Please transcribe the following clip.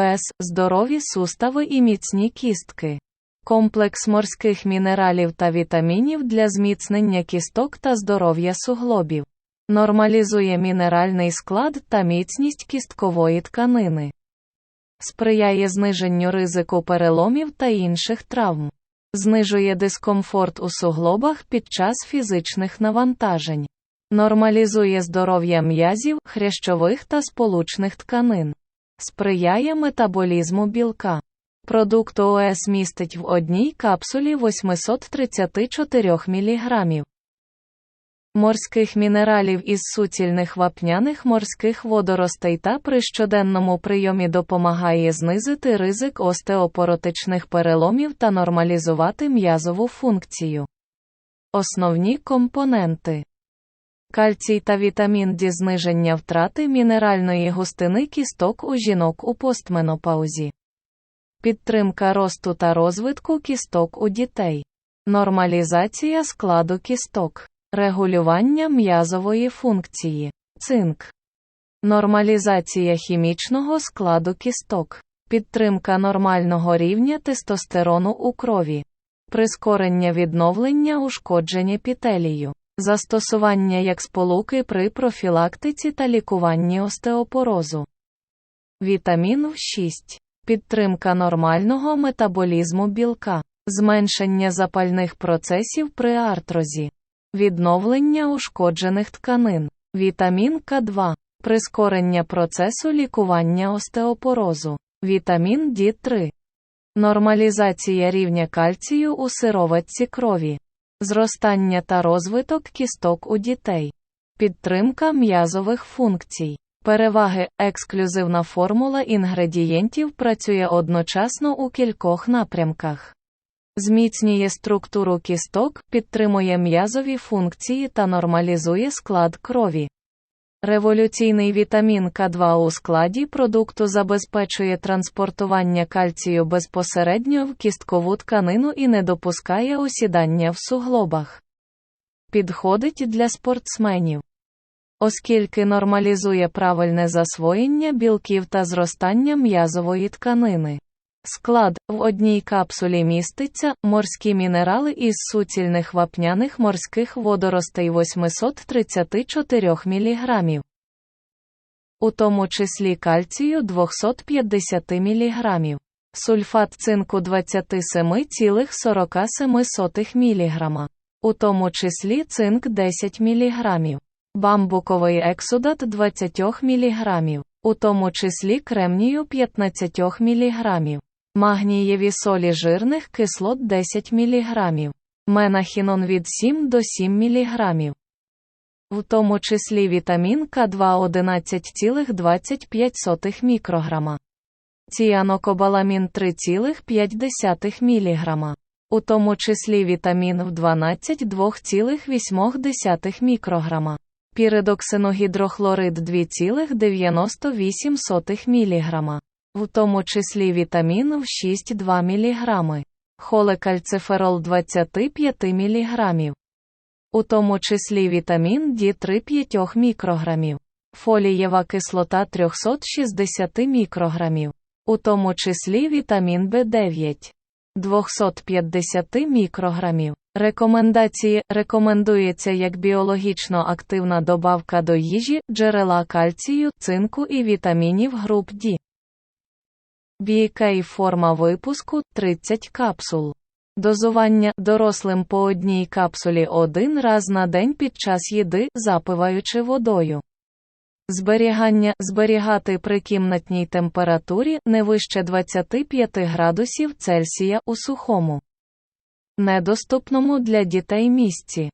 ОС здорові сустави і міцні кістки. Комплекс морських мінералів та вітамінів для зміцнення кісток та здоров'я суглобів. Нормалізує мінеральний склад та міцність кісткової тканини. Сприяє зниженню ризику переломів та інших травм. Знижує дискомфорт у суглобах під час фізичних навантажень. Нормалізує здоров'я м'язів, хрящових та сполучних тканин. Сприяє метаболізму білка. Продукт ОС містить в одній капсулі 834 мг морських мінералів із суцільних вапняних морських водоростей та при щоденному прийомі допомагає знизити ризик остеопоротичних переломів та нормалізувати м'язову функцію. Основні компоненти Кальцій та вітамін Д зниження втрати мінеральної густини кісток у жінок у постменопаузі. Підтримка росту та розвитку кісток у дітей. Нормалізація складу кісток. Регулювання м'язової функції. Цинк. Нормалізація хімічного складу кісток. Підтримка нормального рівня тестостерону у крові. Прискорення відновлення ушкодження епітелію. Застосування як сполуки при профілактиці та лікуванні остеопорозу. Вітамін В6. Підтримка нормального метаболізму білка. Зменшення запальних процесів при артрозі. Відновлення ушкоджених тканин. Вітамін К2. Прискорення процесу лікування остеопорозу. Вітамін Д3. Нормалізація рівня кальцію у сироватці крові. Зростання та розвиток кісток у дітей. Підтримка м'язових функцій. Переваги ексклюзивна формула інгредієнтів працює одночасно у кількох напрямках. Зміцнює структуру кісток, підтримує м'язові функції та нормалізує склад крові. Революційний вітамін К2 у складі продукту забезпечує транспортування кальцію безпосередньо в кісткову тканину і не допускає осідання в суглобах. Підходить для спортсменів. Оскільки нормалізує правильне засвоєння білків та зростання м'язової тканини. Склад в одній капсулі міститься морські мінерали із суцільних вапняних морських водоростей 834 мг, у тому числі кальцію 250 мг, сульфат цинку 27,47 мг, у тому числі цинк 10 мг, бамбуковий ексудат 20 мг, у тому числі кремнію 15 мг. Магнієві солі жирних кислот 10 мг. Менахінон від 7 до 7 мг. В тому числі вітамін К2 11,25 мікрограма. Ціанокобаламін 3,5 мг. У тому числі вітамін в 12 2,8 мікрограма. Піридоксиногідрохлорид 2,98 мг в тому числі вітамін в 6,2 мг, холекальциферол 25 мг, у тому числі вітамін Д3 5 мікрограмів, фолієва кислота 360 мікрограмів, у тому числі вітамін В9 250 мікрограмів. Рекомендації рекомендується як біологічно активна добавка до їжі, джерела кальцію, цинку і вітамінів груп Д. BK форма випуску 30 капсул. Дозування дорослим по одній капсулі один раз на день під час їди, запиваючи водою. Зберігання зберігати при кімнатній температурі не вище 25 градусів Цельсія у сухому, недоступному для дітей місці.